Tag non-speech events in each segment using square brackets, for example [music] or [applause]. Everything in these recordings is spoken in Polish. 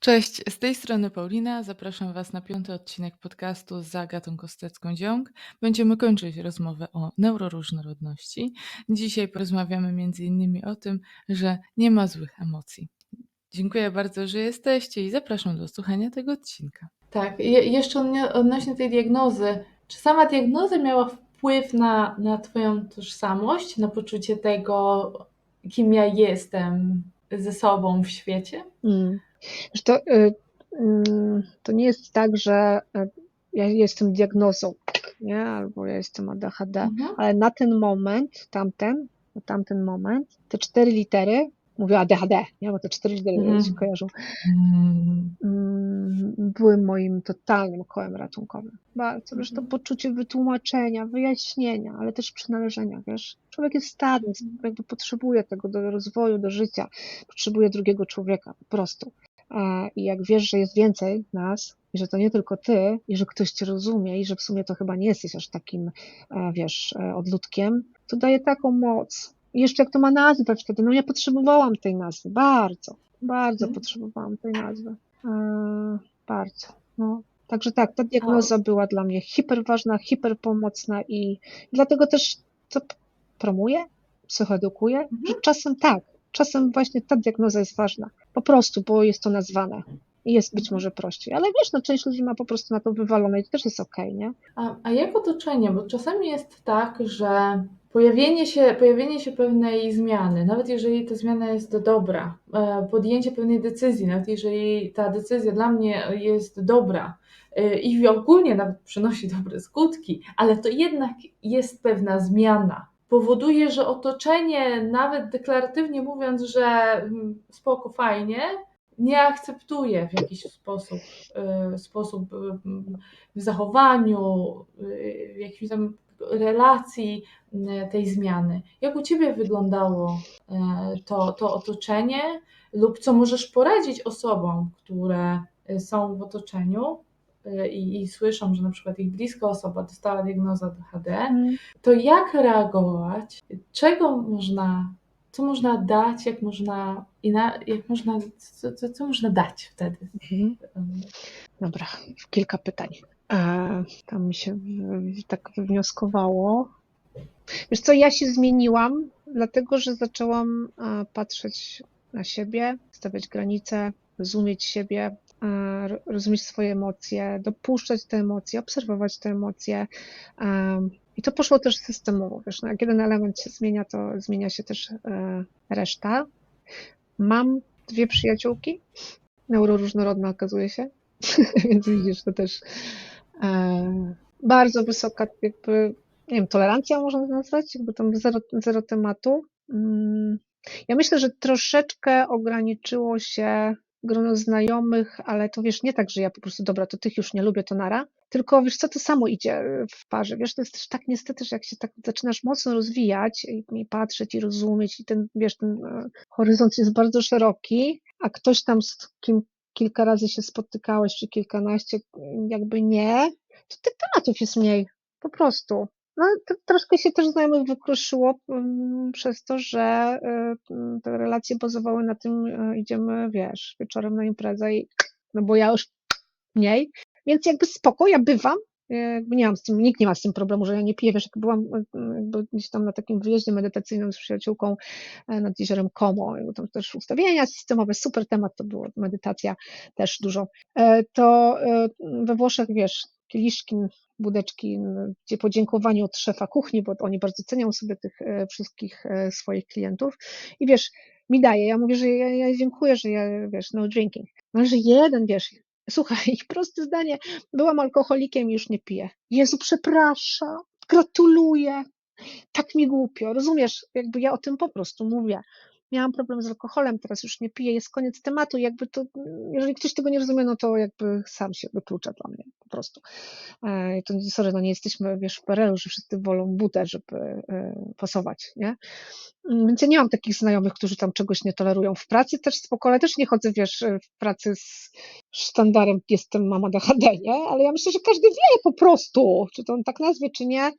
Cześć, z tej strony Paulina. Zapraszam Was na piąty odcinek podcastu z Agatą Kostecką-Dziąg. Będziemy kończyć rozmowę o neuroróżnorodności. Dzisiaj porozmawiamy m.in. o tym, że nie ma złych emocji. Dziękuję bardzo, że jesteście i zapraszam do słuchania tego odcinka. Tak, je, jeszcze odnośnie tej diagnozy. Czy sama diagnoza miała wpływ na, na Twoją tożsamość, na poczucie tego, kim ja jestem ze sobą w świecie? Mm. To, y, mm, to nie jest tak, że y, ja jestem diagnozą, nie? albo ja jestem ADHD, mhm. ale na ten moment, tamten, na tamten moment, te cztery litery, mówię ADHD, nie? bo te cztery litery mhm. się kojarzą, mhm. mm, były moim totalnym kołem ratunkowym. Bardzo, wiesz, to mhm. poczucie wytłumaczenia, wyjaśnienia, ale też przynależenia, wiesz. Człowiek jest stadny, jakby potrzebuje tego do rozwoju, do życia, potrzebuje drugiego człowieka, po prostu. I jak wiesz, że jest więcej nas, i że to nie tylko ty, i że ktoś cię rozumie, i że w sumie to chyba nie jesteś aż takim, e, wiesz, e, odludkiem, to daje taką moc. I jeszcze jak to ma nazwę wtedy, no ja potrzebowałam tej nazwy, bardzo, bardzo hmm. potrzebowałam tej nazwy. E, bardzo, no. Także tak, ta diagnoza była dla mnie hiperważna, hiperpomocna i dlatego też to promuję, psychoedukuję, mhm. że czasem tak, czasem właśnie ta diagnoza jest ważna. Po prostu, bo jest to nazwane. Jest być może prościej. Ale wiesz, no część ludzi ma po prostu na to wywalone i to też jest okej, okay, nie? A, a jak otoczenie? Bo czasami jest tak, że pojawienie się, pojawienie się pewnej zmiany, nawet jeżeli ta zmiana jest dobra, e, podjęcie pewnej decyzji, nawet jeżeli ta decyzja dla mnie jest dobra e, i ogólnie nawet przynosi dobre skutki, ale to jednak jest pewna zmiana powoduje, że otoczenie, nawet deklaratywnie mówiąc, że mm, spoko, fajnie, nie akceptuje w jakiś sposób, y, sposób y, w zachowaniu, y, w jakimś tam relacji tej zmiany. Jak u Ciebie wyglądało to, to otoczenie lub co możesz poradzić osobom, które są w otoczeniu, Y, i, i słyszą, że na przykład ich bliska osoba dostała diagnozę ADHD, mm. to jak reagować? Czego można, co można dać, jak można, jak można co, co, co można dać wtedy? Mhm. Dobra, kilka pytań. E, tam mi się tak wywnioskowało. Wiesz co, ja się zmieniłam, dlatego że zaczęłam e, patrzeć na siebie, stawiać granice, rozumieć siebie, rozumieć swoje emocje, dopuszczać te emocje, obserwować te emocje. I to poszło też systemowo. Wiesz, no jak jeden element się zmienia, to zmienia się też e, reszta. Mam dwie przyjaciółki, neuroróżnorodne okazuje się, [laughs] więc widzisz, to też e, bardzo wysoka jakby, nie wiem, tolerancja można nazwać, jakby tam zero, zero tematu. Mm, ja myślę, że troszeczkę ograniczyło się grono znajomych, ale to wiesz, nie tak, że ja po prostu, dobra, to tych już nie lubię, to nara, tylko wiesz co, to samo idzie w parze, wiesz, to jest też tak niestety, że jak się tak zaczynasz mocno rozwijać i, i patrzeć i rozumieć i ten, wiesz, ten e, horyzont jest bardzo szeroki, a ktoś tam z kim kilka razy się spotykałeś, czy kilkanaście, jakby nie, to tych tematów jest mniej, po prostu. No, to troszkę się też znajomych wykruszyło mm, przez to, że y, mm, te relacje bazowały na tym, y, idziemy, wiesz, wieczorem na imprezę i no bo ja już mniej, więc jakby spoko, ja bywam, y, jakby nie mam z tym, nikt nie ma z tym problemu, że ja nie piję, wiesz, jak byłam jakby gdzieś tam na takim wyjeździe medytacyjnym z przyjaciółką nad jeziorem Como, tam też ustawienia systemowe, super temat to było, medytacja też dużo, e, to we Włoszech, wiesz, kieliszki, budeczki, gdzie podziękowanie od szefa kuchni, bo oni bardzo cenią sobie tych e, wszystkich e, swoich klientów. I wiesz, mi daje, ja mówię, że ja, ja dziękuję, że ja, wiesz, no drinking. No, że jeden, wiesz, słuchaj, [laughs] proste zdanie, byłam alkoholikiem i już nie piję. Jezu, przepraszam, gratuluję, tak mi głupio, rozumiesz, jakby ja o tym po prostu mówię miałam problem z alkoholem, teraz już nie piję, jest koniec tematu, jakby to, jeżeli ktoś tego nie rozumie, no to jakby sam się wyklucza dla mnie, po prostu. E, to sorry, no nie jesteśmy, wiesz, w PRL-u, że wszyscy wolą butę, żeby e, pasować, nie? Mm, Więc ja nie mam takich znajomych, którzy tam czegoś nie tolerują. W pracy też spoko, ale też nie chodzę, wiesz, w pracy z sztandarem jestem mama DHD, nie? Ale ja myślę, że każdy wie po prostu, czy to on tak nazwie, czy nie.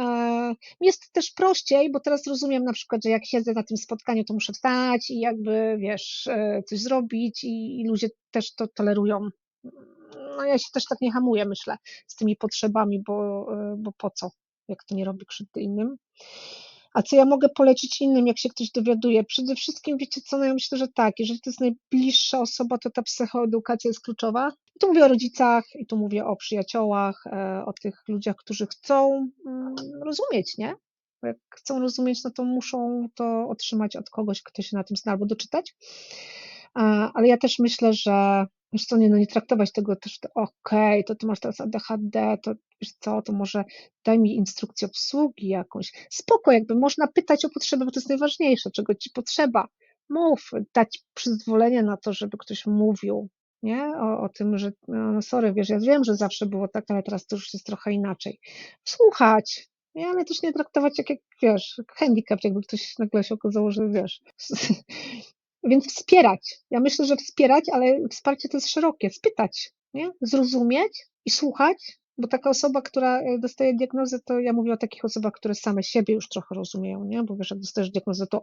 E, Jest też prościej, bo teraz rozumiem na przykład, że jak siedzę na tym spotkaniu, to muszę wstać i jakby, wiesz, e, coś zrobić i, ludzie też to tolerują. No ja się też tak nie hamuję, myślę, z tymi potrzebami, bo, e, bo po co, jak to nie robi krzywdy innym. A co ja mogę polecić innym, jak się ktoś dowiaduje? Przede wszystkim, wiecie co, no ja myślę, że tak, jeżeli to jest najbliższa osoba, to ta psychoedukacja jest kluczowa. I tu mówię o rodzicach, i tu mówię o przyjaciołach, e, o tych ludziach, którzy chcą mm, rozumieć, nie? Bo jak chcą rozumieć, no to muszą to otrzymać od kogoś, kto się na tym zna, albo doczytać. Ale ja też myślę, że wiesz co, nie, no nie traktować tego też, okej, to ty masz teraz ADHD, to wiesz co, to może daj mi instrukcję obsługi jakąś. Spoko, jakby można pytać o potrzeby, bo to jest najważniejsze, czego ci potrzeba. Mów, dać przyzwolenie na to, żeby ktoś mówił, nie? O, o tym, że no no sorry, wiesz, ja wiem, że zawsze było tak, ale teraz to już jest trochę inaczej. Słuchać, nie? ale też nie traktować jak, jak wiesz, handicap, jakby ktoś nagle się okazało, że wiesz. [laughs] Więc wspierać. Ja myślę, że wspierać, ale wsparcie to jest szerokie. Spytać, nie? zrozumieć i słuchać, bo taka osoba, która e, dostaje diagnozę, to ja mówię o takich osobach, które same siebie już trochę rozumieją, nie? Bo wiesz, jak dostajesz diagnozę, to,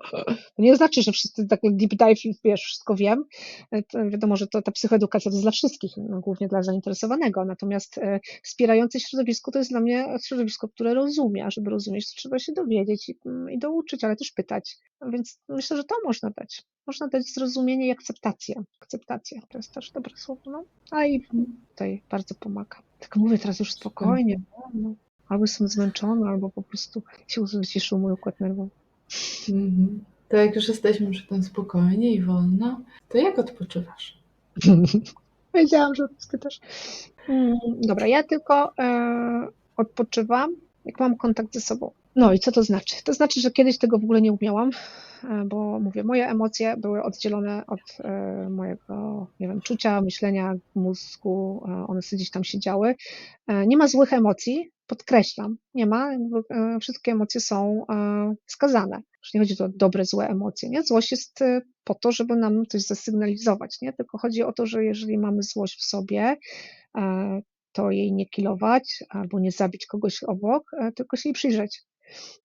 to nie znaczy, że wszyscy tak deep dive i wiesz, wszystko wiem. E, To wiadomo, że to ta psychoedukacja to jest dla wszystkich, no, głównie dla zainteresowanego. Natomiast e, wspierające środowisko to jest dla mnie środowisko, które rozumie, a żeby rozumieć, to trzeba się dowiedzieć i, mm, i douczyć, ale też pytać. Więc myślę, że to można dać. Można dać zrozumienie i akceptację. Akceptację to jest też dobre słowo. No. A i tutaj bardzo pomaga. Tak mówię teraz już spokojnie. No. Albo jestem zmęczona, albo po prostu się wyciszył mój układ nerwowy. Mhm. To jak już jesteśmy przy tym spokojnie i wolno, to jak odpoczywasz? [laughs] Wiedziałam, że spytasz. Mm, Dobra, ja tylko e, odpoczywam, jak mam kontakt ze sobą. No i co to znaczy? To znaczy, że kiedyś tego w ogóle nie umiałam, e, bo mówię, moje emocje były oddzielone od e, mojego, nie wiem, czucia, myślenia, mózgu, e, one sobie gdzieś tam siedziały. Nie ma złych emocji, podkreślam, nie ma, wszystkie emocje są e, wskazane. Już nie chodzi tu o dobre, złe emocje, nie? Złość jest po to, żeby nam coś zasygnalizować, nie? Tylko chodzi o to, że jeżeli mamy złość w sobie, to jej nie kilować albo nie zabić kogoś obok, tylko się jej przyjrzeć.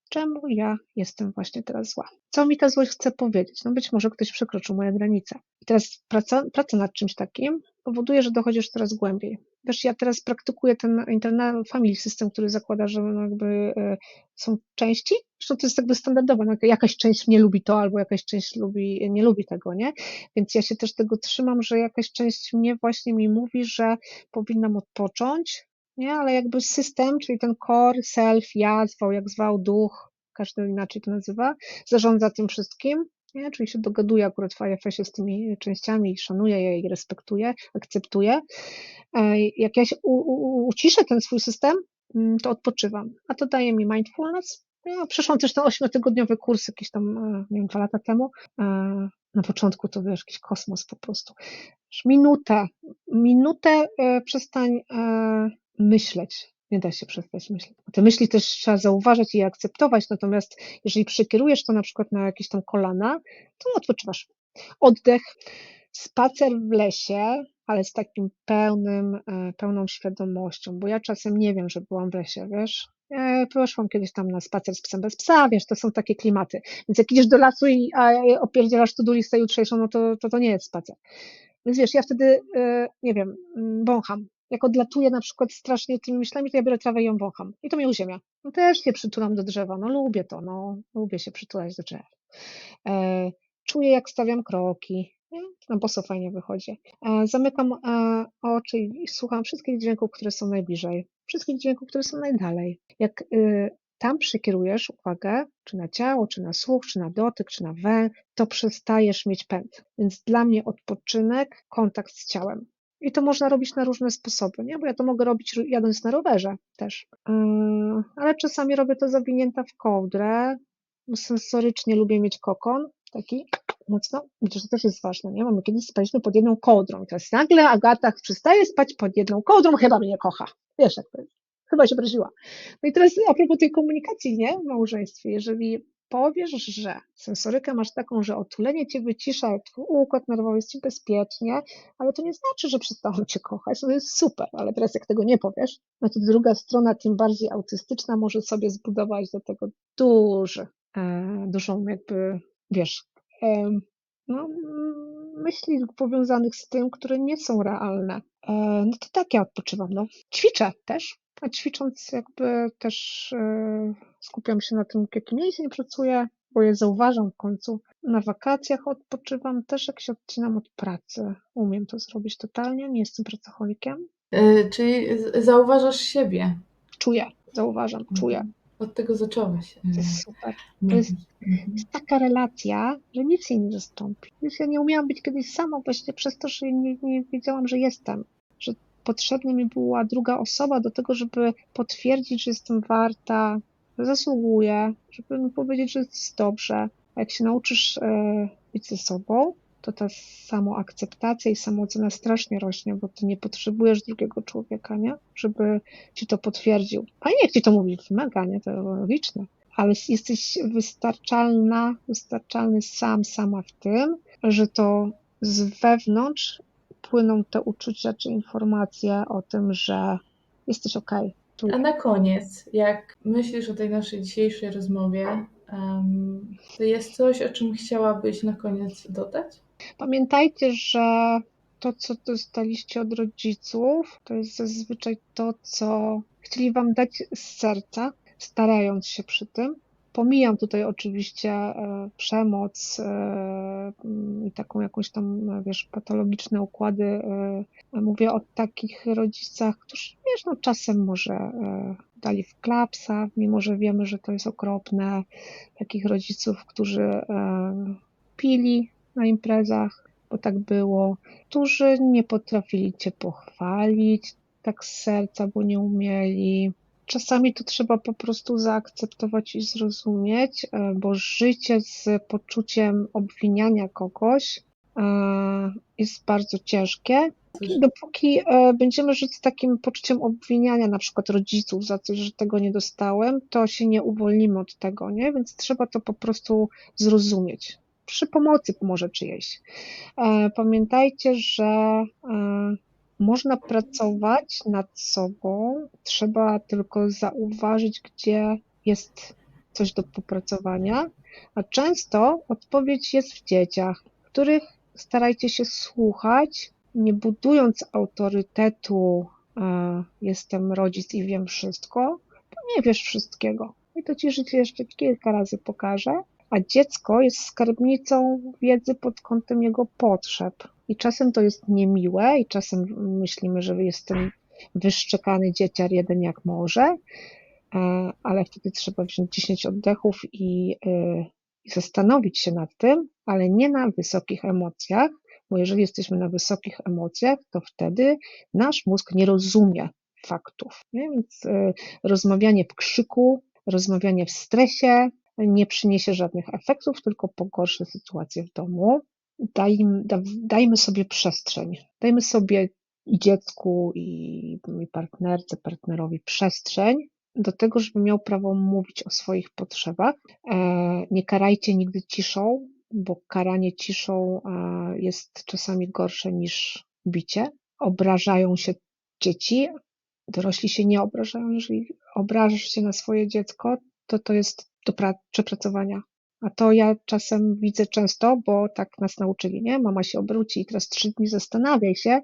Czemu ja jestem właśnie teraz zła? Co mi ta złość chce powiedzieć? No być może ktoś przekroczył moje granice. I teraz praca, praca nad czymś takim powoduje, że dochodzisz coraz głębiej. Wiesz, ja teraz praktykuję ten internal family system, który zakłada, że no jakby e, są części, zresztą to jest jakby standardowe, no jakaś część nie lubi to, albo jakaś część lubi, nie lubi tego, nie? Więc ja się też tego trzymam, że jakaś część mnie właśnie mi mówi, że powinnam odpocząć, nie? Ale jakby system, czyli ten core, self, ja, zwał jak zwał, duch, każdy inaczej to nazywa, zarządza tym wszystkim, nie? Czyli się dogaduje akurat w IFS-ie z tymi częściami i szanuje je i respektuje, akceptuje. E, Jak ja się u, u, uciszę ten swój system, mm, to odpoczywam, a to daje mi mindfulness. Ja przeszłam też ten ośmiotygodniowy kurs jakiś tam, e, nie wiem, dwa lata temu. E, Na początku to wiesz, jakiś kosmos po prostu. Minutę, minutę przestań myśleć. Nie da się przestać myśleć. Te myśli też trzeba zauważać i akceptować, natomiast jeżeli przekierujesz to na przykład na jakieś tam kolana, to odpoczywasz. Oddech, spacer w lesie, ale z takim pełnym, e, pełną świadomością, bo ja czasem nie wiem, że byłam w lesie, wiesz. Ja poszłam kiedyś tam na spacer z psem bez psa, wiesz, to są takie klimaty. Więc jak idziesz do lasu i opierdzielasz do listę jutrzejszą, no to, to to nie jest spacer. Więc wiesz, ja wtedy, e, nie wiem, wącham. Jak odlatuję na przykład strasznie tymi myślami, to ja biorę trawę i ją wącham. I to mnie uziemia. No też się przytulam do drzewa, no lubię to, no lubię się przytulać do drzew. E, Czuję, jak stawiam kroki, nie? To na boso fajnie wychodzi. E, Zamykam e, oczy i słucham wszystkich dźwięków, które są najbliżej, wszystkich dźwięków, które są najdalej. Jak y, tam przekierujesz uwagę, czy na ciało, czy na słuch, czy na dotyk, czy na węch, to przestajesz mieć pęd. Więc dla mnie odpoczynek, kontakt z ciałem. I to można robić na różne sposoby, nie? Bo ja to mogę robić jadąc na rowerze też. Yy, ale czasami robię to zawinięta w kołdrę. Sensorycznie lubię mieć kokon, taki mocno. Widzisz, to też jest ważne, nie? Bo my kiedyś spaliśmy pod jedną kołdrą. I teraz nagle Agata przestaje spać pod jedną kołdrą, chyba mnie nie kocha. Wiesz, jak to jest. Chyba się obraziła. No i teraz a propos tej komunikacji, nie? W małżeństwie, jeżeli powiesz, że sensorykę masz taką, że otulenie cię wycisza, twój układ nerwowy jest ci bezpiecznie, ale to nie znaczy, że przestałam cię kochać, to jest super, ale teraz jak tego nie powiesz, no to druga strona, tym bardziej autystyczna, może sobie zbudować do tego duży, e, dużą jakby, wiesz, em, no, myśli powiązanych z tym, które nie są realne. E, No to tak ja odpoczywam, no. Ćwiczę też, a ćwicząc jakby też e, skupiam się na tym, jaki mięsień pracuję, bo je zauważam w końcu. Na wakacjach odpoczywam też, jak się odcinam od pracy. Umiem to zrobić totalnie, nie jestem pracocholikiem. Y, Czyli zauważasz siebie. Czuję, zauważam, czuję. Od tego zaczęłaś. To jest super. To jest, jest taka relacja, że nic jej nie zastąpi. Więc ja nie umiałam być kiedyś sama właśnie przez to, że nie, nie wiedziałam, że jestem. Że potrzebna mi była druga osoba do tego, żeby potwierdzić, że jestem warta, że zasługuję, żeby mi powiedzieć, że jest dobrze. A jak się nauczysz e, być ze sobą, to ta samoakceptacja i samoocena strasznie rośnie, bo ty nie potrzebujesz drugiego człowieka, nie? Żeby ci to potwierdził. A nie jak ci to mówi, mega, nie? To logiczne. Ale jesteś wystarczalna, wystarczalny sam, sama w tym, że to z wewnątrz płyną te uczucia czy informacje o tym, że jesteś okej. A na koniec, jak myślisz o tej naszej dzisiejszej rozmowie, em, to jest coś, o czym chciałabyś na koniec dodać? Pamiętajcie, że to, co dostaliście od rodziców, to jest zazwyczaj to, co chcieli wam dać z serca, starając się przy tym. Pomijam tutaj oczywiście e, przemoc e, i taką jakąś tam, e, wiesz, patologiczne układy. Mówię o takich rodzicach, którzy, wiesz, no czasem może dali w klapsa, mimo że wiemy, że to jest okropne. Takich rodziców, którzy pili na imprezach, bo tak było, którzy nie potrafili cię pochwalić tak z serca, bo nie umieli. Czasami to trzeba po prostu zaakceptować i zrozumieć, e, bo życie z poczuciem obwiniania kogoś e, jest bardzo ciężkie. Dopóki e, będziemy żyć z takim poczuciem obwiniania na przykład rodziców za coś, że tego nie dostałem, to się nie uwolnimy od tego, nie? Więc trzeba to po prostu zrozumieć. Przy pomocy może czyjejś. Pamiętajcie, że można pracować nad sobą, trzeba tylko zauważyć, gdzie jest coś do popracowania, a często odpowiedź jest w dzieciach, których starajcie się słuchać, nie budując autorytetu, e, jestem rodzic i wiem wszystko, bo nie wiesz wszystkiego. I to ci życie jeszcze kilka razy pokaże. A dziecko jest skarbnicą wiedzy pod kątem jego potrzeb. I czasem to jest niemiłe, i czasem myślimy, że jest ten wyszczekany dzieciar jeden jak może, e, ale wtedy trzeba wziąć 10 oddechów i, e, i zastanowić się nad tym, ale nie na wysokich emocjach, bo jeżeli jesteśmy na wysokich emocjach, to wtedy nasz mózg nie rozumie faktów. Więc e, rozmawianie w krzyku, rozmawianie w stresie nie przyniesie żadnych efektów, tylko pogorszy sytuację w domu. Dajmy, da, dajmy sobie przestrzeń. Dajmy sobie i dziecku, i, i partnerce, partnerowi przestrzeń do tego, żeby miał prawo mówić o swoich potrzebach. E, nie karajcie nigdy ciszą, bo karanie ciszą e, jest czasami gorsze niż bicie. Obrażają się dzieci, dorośli się nie obrażają. Jeżeli obrażasz się na swoje dziecko, to to jest do pra- przepracowania. A to ja czasem widzę często, bo tak nas nauczyli, nie? Mama się obróci i teraz trzy dni zastanawiaj się,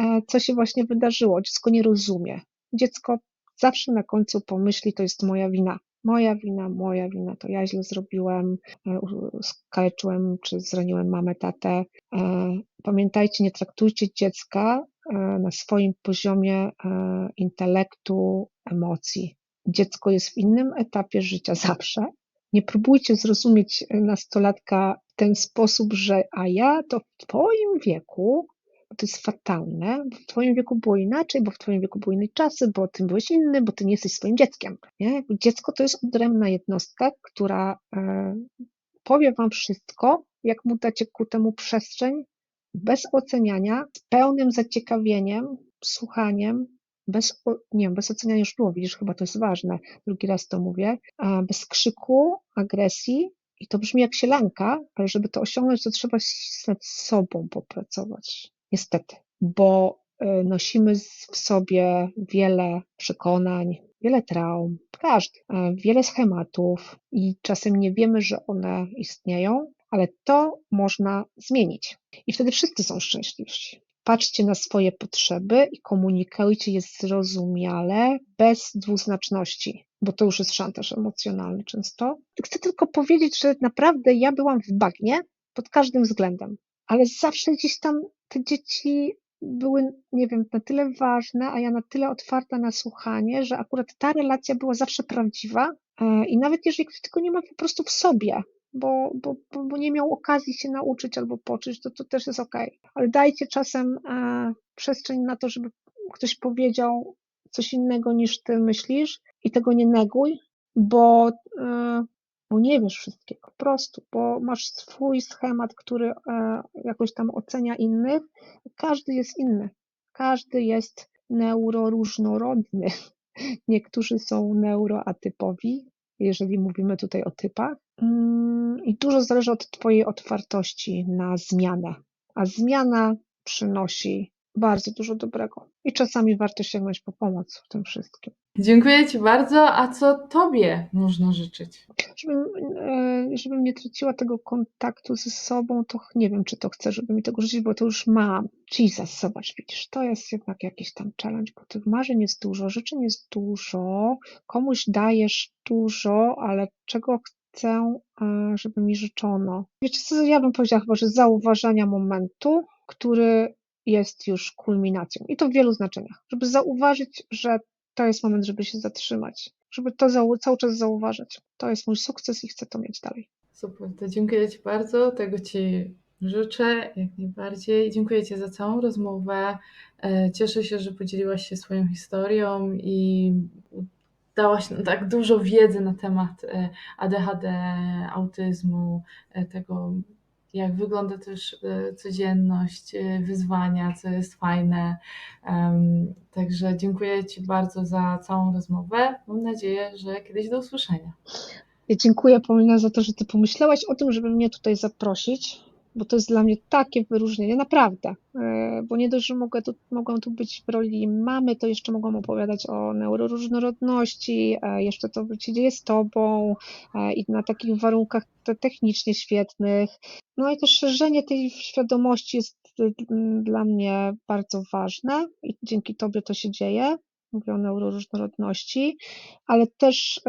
e, co się właśnie wydarzyło. Dziecko nie rozumie. Dziecko zawsze na końcu pomyśli, to jest moja wina. Moja wina, moja wina, to ja źle zrobiłem, e, skaleczyłem czy zraniłem mamę, tatę. E, Pamiętajcie, nie traktujcie dziecka na swoim poziomie intelektu, emocji. Dziecko jest w innym etapie życia [laughs] zawsze. Nie próbujcie zrozumieć nastolatka w ten sposób, że a ja to w twoim wieku, bo to jest fatalne, bo w twoim wieku było inaczej, bo w twoim wieku były inne czasy, bo ty byłeś inny, bo ty nie jesteś swoim dzieckiem. Nie? Dziecko to jest odrębna jednostka, która e, powie wam wszystko, jak mu dacie ku temu przestrzeń, bez oceniania, z pełnym zaciekawieniem, słuchaniem, bez, nie wiem, bez oceniania już było, widzisz, chyba to jest ważne, drugi raz to mówię, a bez krzyku, agresji i to brzmi jak się lęka, ale żeby to osiągnąć, to trzeba nad sobą popracować. Niestety, bo y, nosimy w sobie wiele przekonań, wiele traum, każdy, e, wiele schematów i czasem nie wiemy, że one istnieją, ale to można zmienić. I wtedy wszyscy są szczęśliwsi. Patrzcie na swoje potrzeby i komunikujcie je zrozumiale, bez dwuznaczności, bo to już jest szantaż emocjonalny często. Chcę tylko powiedzieć, że naprawdę ja byłam w bagnie pod każdym względem, ale zawsze gdzieś tam te dzieci były, nie wiem, na tyle ważne, a ja na tyle otwarta na słuchanie, że akurat ta relacja była zawsze prawdziwa. e, I nawet jeżeli ktoś tego nie ma po prostu w sobie, bo, bo, bo, nie miał okazji się nauczyć albo poczuć, to to też jest okej. Ale dajcie czasem e, przestrzeń na to, żeby ktoś powiedział coś innego niż ty myślisz i tego nie neguj, bo, e, bo nie wiesz wszystkiego po prostu, bo masz swój schemat, który e, jakoś tam ocenia innych. Każdy jest inny. Każdy jest neuroróżnorodny. [laughs] Niektórzy są neuroatypowi, jeżeli mówimy tutaj o typach. Mm, I dużo zależy od Twojej otwartości na zmianę. A zmiana przynosi bardzo dużo dobrego. I czasami warto sięgnąć po pomoc w tym wszystkim. Dziękuję Ci bardzo. A co Tobie można życzyć? Żebym, e, żebym nie traciła tego kontaktu ze sobą, to nie wiem, czy to chcę, żeby mi tego życzyć, bo to już mam. Jesus, zobacz, widzisz, to jest jednak jakiś tam challenge, bo tych marzeń jest dużo, życzeń jest dużo, komuś dajesz dużo, ale czego chcę, e, żeby mi życzono? Wiecie co, ja bym powiedziała chyba, że zauważania momentu, który jest już kulminacją. I to w wielu znaczeniach. Żeby zauważyć, że to jest moment, żeby się zatrzymać, żeby to cały czas zauważać. To jest mój sukces i chcę to mieć dalej. Super, to dziękuję Ci bardzo. Tego Ci życzę jak najbardziej. Dziękuję Ci za całą rozmowę. E, Cieszę się, że podzieliłaś się swoją historią i dałaś tak dużo wiedzy na temat e, ADHD, autyzmu, e, tego, jak wygląda też e, codzienność, wyzwania, co jest fajne. Także dziękuję Ci bardzo za całą rozmowę. Mam nadzieję, że kiedyś do usłyszenia. Dziękuję Paulina za to, że Ty pomyślałaś o tym, żeby mnie tutaj zaprosić, bo to jest dla mnie takie wyróżnienie, naprawdę. E, Bo nie dość, że mogę tu, mogłam tu być w roli mamy, to jeszcze mogłam opowiadać o neuroróżnorodności, e, jeszcze to się dzieje z Tobą e, i na takich warunkach te- technicznie świetnych. No i to szerzenie tej świadomości jest y, dla mnie bardzo ważne i dzięki Tobie to się dzieje. Mówię o neuroróżnorodności ale też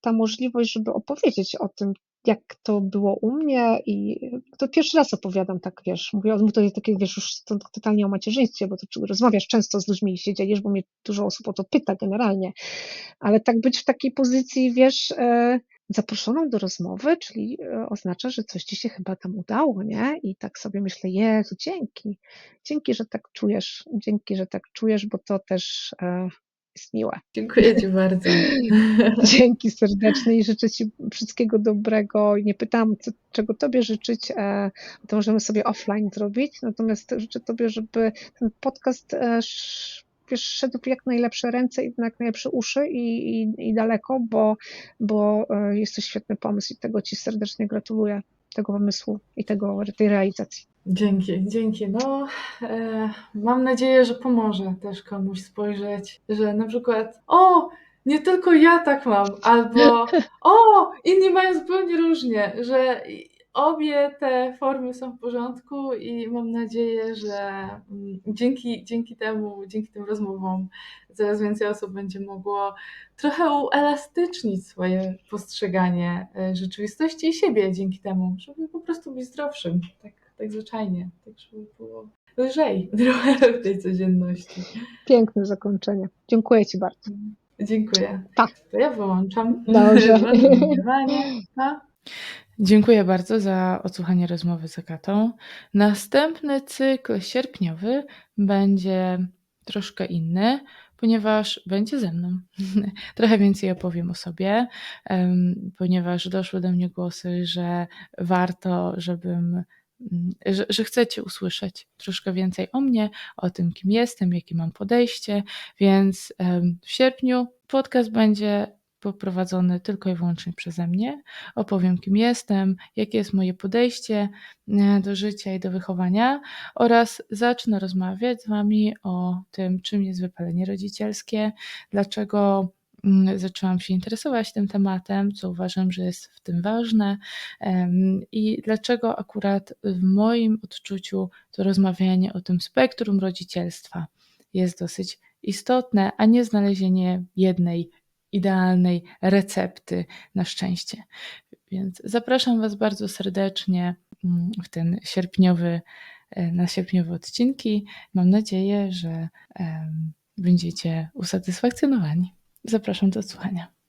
ta możliwość, żeby opowiedzieć o tym, jak to było u mnie i to pierwszy raz opowiadam tak, wiesz, mówię o tym tutaj takie, wiesz, już to, totalnie o macierzyństwie, bo to rozmawiasz często z ludźmi i się dzielisz, bo mnie dużo osób o to pyta generalnie, ale tak być w takiej pozycji, wiesz, e, zaproszoną do rozmowy, czyli e, oznacza, że coś ci się chyba tam udało, nie? I tak sobie myślę, Jezu, dzięki, dzięki, że tak czujesz, dzięki, że tak czujesz, bo to też e, jest miłe. Dziękuję Ci bardzo. [laughs] Dzięki serdeczne i życzę Ci wszystkiego dobrego. I Nie pytałam, co, czego Tobie życzyć, e, to możemy sobie offline zrobić. Natomiast życzę Tobie, żeby ten podcast e, sz- wiesz, szedł w jak najlepsze ręce i jak najlepsze uszy i, i, i daleko, bo, bo e, jest to świetny pomysł i tego Ci serdecznie gratuluję, tego pomysłu i tego, tej realizacji. Dzięki, dzięki. No, e, mam nadzieję, że pomoże też komuś spojrzeć, że na przykład, o, nie tylko ja tak mam, albo [laughs] o, inni mają zupełnie różnie, że obie te formy są w porządku i mam nadzieję, że mm, dzięki, dzięki temu, dzięki tym rozmowom coraz więcej osób będzie mogło trochę uelastycznić swoje postrzeganie e, rzeczywistości i siebie dzięki temu, żeby po prostu być zdrowszym, tak, tak zwyczajnie, tak żeby było lżej [laughs] trochę w tej codzienności. Piękne zakończenie. Dziękuję Ci bardzo. Dziękuję. Pa. To ja wyłączam. Dobrze. [laughs] Dziękuję bardzo za odsłuchanie rozmowy z Agatą. Następny cykl sierpniowy będzie troszkę inny, ponieważ będzie ze mną. [laughs] Trochę więcej opowiem o sobie, ponieważ doszły do mnie głosy, że warto, żebym że, że chcecie usłyszeć troszkę więcej o mnie, o tym, kim jestem, jakie mam podejście. Więc w sierpniu podcast będzie poprowadzony tylko i wyłącznie przeze mnie. Opowiem, kim jestem, jakie jest moje podejście e, do życia i do wychowania oraz zacznę rozmawiać z Wami o tym, czym jest wypalenie rodzicielskie, dlaczego mm, zaczęłam się interesować tym tematem, co uważam, że jest w tym ważne i dlaczego akurat w moim odczuciu to rozmawianie o tym spektrum rodzicielstwa jest dosyć istotne, a nie znalezienie jednej idealnej recepty na szczęście. Więc zapraszam Was bardzo serdecznie mm, w ten sierpniowy, e, na sierpniowe odcinki. Mam nadzieję, że będziecie usatysfakcjonowani. Zapraszam do słuchania.